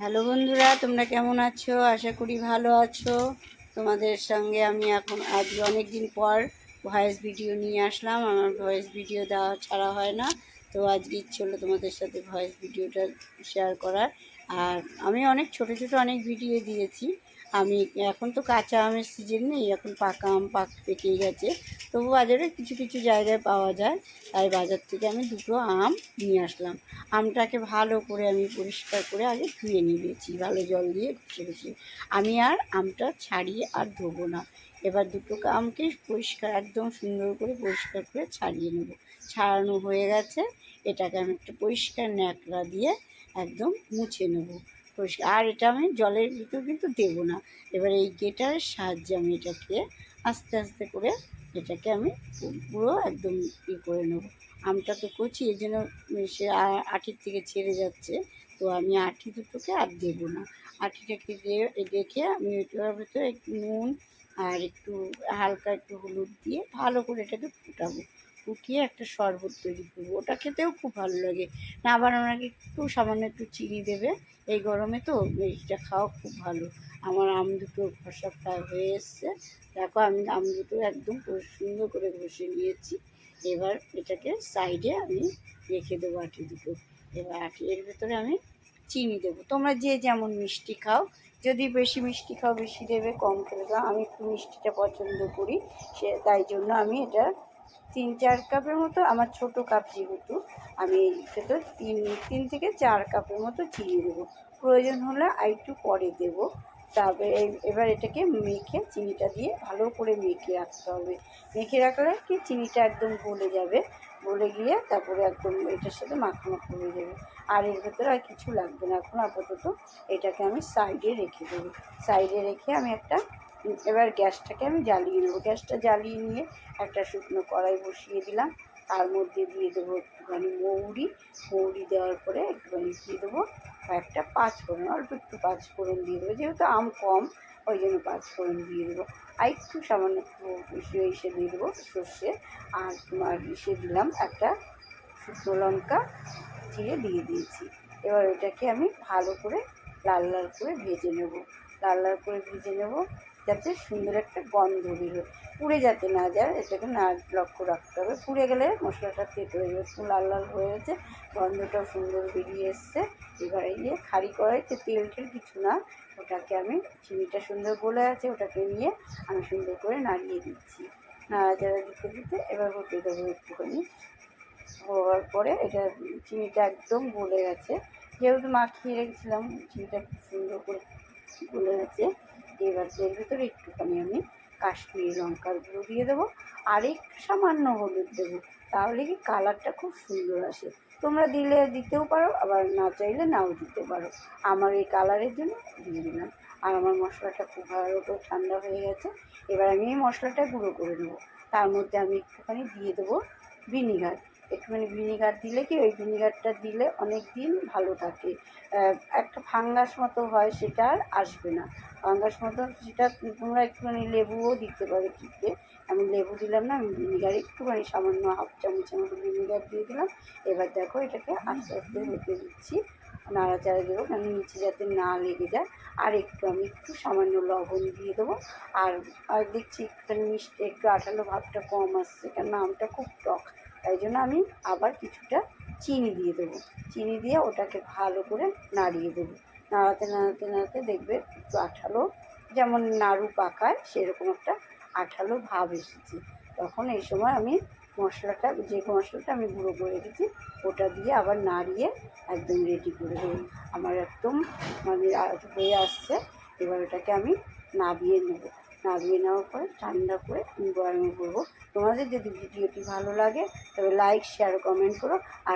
Hello বন্ধুরা, তোমরা কেমন আছো? আশা করি ভালো আছো। তোমাদের সঙ্গে আমি এখন আজ অনেক দিন পর ভয়েস ভিডিও নিয়ে আসলাম। আমার ভয়েস ভিডিও দেওয়া ছাড়া হয় না। তো আজকে ইচ্ছে হলো তোমাদের সাথে ভয়েস ভিডিওটা শেয়ার করার। আর আমি অনেক, ছোট ছোট অনেক ভিডিও দিয়েছি। আমি, এখন তো কাঁচা আমের সিজন নেই, এখন পাকা আম পাক, পেকেই গেছে। তবু বাজারে কিছু কিছু জায়গায় পাওয়া যায়, তাই বাজার থেকে আমি দুটো আম নিয়ে আসলাম। আমটাকে ভালো করে আমি পরিষ্কার করে আগে ধুয়ে নিয়েছি, ভালো জল দিয়ে ঘষে ঘষে। আমি আর আমটা ছাড়িয়ে আর ধোবো না। এবার দুটো আমকে পরিষ্কার, একদম সুন্দর করে পরিষ্কার করে ছাড়িয়ে নেব। ছাড়ানো হয়ে গেছে, এটাকে আমি একটা পরিষ্কার ন্যাকড়া দিয়ে একদম মুছে নেব। পরিষ্কার। আর এটা আমি জলের ভিতর কিন্তু দেবো না। এবার এই গেটারের সাহায্যে আমি এটাকে আস্তে আস্তে করে এটাকে আমি পুরো একদম ই করে নেব। আমটা তো কচি, এই জন্য সে আ- আটির থেকে ছেড়ে যাচ্ছে। তো আমি আটি দুটোকে আর দেবো না। আটিটাকে দিয়ে রেখে আমি ওইটার ভিতরে একটু নুন আর একটু হালকা একটু হলুদ দিয়ে ভালো করে এটাকে ফুটাবো। ফুটিয়ে একটা শরবত তৈরি করব। ওটা খেতেও খুব ভালো লাগে। না, আবার ওনাকে একটু সামান্য একটু চিনি দেবে। এই গরমে তো এটা খাওয়া খুব ভালো। আমার আম দুটো খসা প্রায় হয়ে এসছে। দেখো, আমি আম দুটো একদম সুন্দর করে ঘষে নিয়েছি। এবার এটাকে সাইডে আমি রেখে দেবো আটি দুটো। এবার আটি, এর ভেতরে আমি চিনি দেবো। তোমরা যে যেমন মিষ্টি খাও, যদি বেশি মিষ্টি খাও, বেশি দেবে, কম খেলে দাও। আমি একটু মিষ্টিটা পছন্দ করি, সে তাই জন্য আমি এটা তিন চার কাপের মতো আমার ছোট কাপ যেহেতু, আমি ভেতর তিন তিন থেকে চার কাপের মতো চিনি দেবো। প্রয়োজন হলে আর একটু পরে দেবো। তারপরে এবার এটাকে মেখে চিনিটা দিয়ে ভালো করে মেখে রাখতে হবে। মেখে রাখলে কি চিনিটা একদম গলে যাবে, গলে গিয়ে তারপরে একদম এটার সাথে মাখা মাখা হয়ে যাবে। আর এর ভেতরে আর কিছু লাগবে না। এখন আপাতত এটাকে আমি সাইডে রেখে দেবো। সাইডে রেখে আমি একটা এবার গ্যাসটাকে আমি জ্বালিয়ে নেব গ্যাসটা জ্বালিয়ে নিয়ে একটা শুকনো কড়াই বসিয়ে দিলাম। তার মধ্যে দিয়ে দেবো একটুখানি মৌরি। মৌরি দেওয়ার পরে একটুখানি দিয়ে দেবো একটা পাঁচ ফোড়ন অল্প একটু পাঁচ ফোড়ন দিয়ে দেবো। যেহেতু আম কম, ওই জন্য পাঁচ ফোড়ন দিয়ে দেবো। আর একটু সামান্য একটু ইসে দিয়ে দেবো সর্ষে। আর তোমার ইসে দিলাম একটা শুকনো লঙ্কা চিড়ে দিয়ে দিয়েছি। এবার এটাকে আমি ভালো করে লাল লাল করে ভেজে নেব। লাল লাল করে ভেজে নেব। যাতে সুন্দর একটা গন্ধ বেরোয় পুড়ে যাতে না যায়, এটাকে না লক্ষ্য রাখতে হবে। পুড়ে গেলে মশলাটা তেতো হয়ে যাবে লাল লাল হয়ে গেছে গন্ধটাও সুন্দর বেরিয়ে এসছে। এবারে গিয়ে খাড়ি কড়াইতে তেল টেল কিছু না, ওটাকে আমি চিনিটা সুন্দর গলে আছে, ওটাকে নিয়ে আমি সুন্দর করে নাড়িয়ে দিচ্ছি। নাড়া নাড়াচাড়া দিতে দিতে এবার হতে দেবো একটুখানি হওয়ার পরে এটা চিনিটা একদম গলে গেছে। যেহেতু মাখিয়ে রেখেছিলাম, চিনিটা খুব সুন্দর করে গলে গেছে। এবার এর ভিতরে একটুখানি আমি কাশ্মীরি লঙ্কার গুঁড়ো দিয়ে দেবো, আর একটু সামান্য হলুদ দেবো, তাহলে কি কালারটা খুব সুন্দর আসে। তোমরা দিলে দিতেও পারো, আবার না চাইলে নাও দিতে পারো। আমার এই কালারের জন্য দিয়ে দিলাম। আর আমার মশলাটা খুব ভালো করে ঠান্ডা হয়ে গেছে, এবার আমি এই মশলাটা গুঁড়ো করে নেব। তার মধ্যে আমি একটুখানি দিয়ে দেবো ভিনিগার। একটুখানি ভিনিগার দিলে কি, ওই ভিনিগারটা দিলে অনেক দিন ভালো থাকে। একটা ফাঙ্গাস মতো হয়, সেটা আর আসবে না। ফাঙ্গাস মতো সেটা তোমরা একটুখানি লেবুও দিতে পারো চিপে। আমি লেবু দিলাম না, আমি ভিনিগার, একটুখানি সামান্য হাফ চামচের মতো ভিনিগার দিয়ে দিলাম। এবার দেখো এটাকে আস্তে আস্তে হতে দিচ্ছি। নাড়াচাড়া দেবো কেন নিচে যাতে না লেগে যায়। আর একটু, আমি একটু সামান্য লবণ দিয়ে দেবো। আর আর দেখছি একটুখানি মিষ্টি, একটু আঠালো ভাবটা কম আসছে কেন আমটা খুব টক। তাই জন্য আমি আবার কিছুটা চিনি দিয়ে দেবো। চিনি দিয়ে ওটাকে ভালো করে নাড়িয়ে দেবো। নাড়াতে নাড়াতে নাড়াতে দেখবে একটু আঠালো যেমন নাড়ু পাকায় সেরকম একটা আঠালো ভাব এসেছে। তখন এই সময় আমি মশলাটা, যে মশলাটা আমি গুঁড়ো করে রেখেছি ওটা দিয়ে আবার নাড়িয়ে একদম রেডি করে দেবো। আমার একদম মানে হয়ে আসছে, এবার ওটাকে আমি নাবিয়ে নেব। নাবিয়ে নেওয়ার পরে ঠান্ডা করে গরমে করব। তোমাদের যদি ভিডিওটি ভালো লাগে, তবে লাইক শেয়ার কমেন্ট করো। আর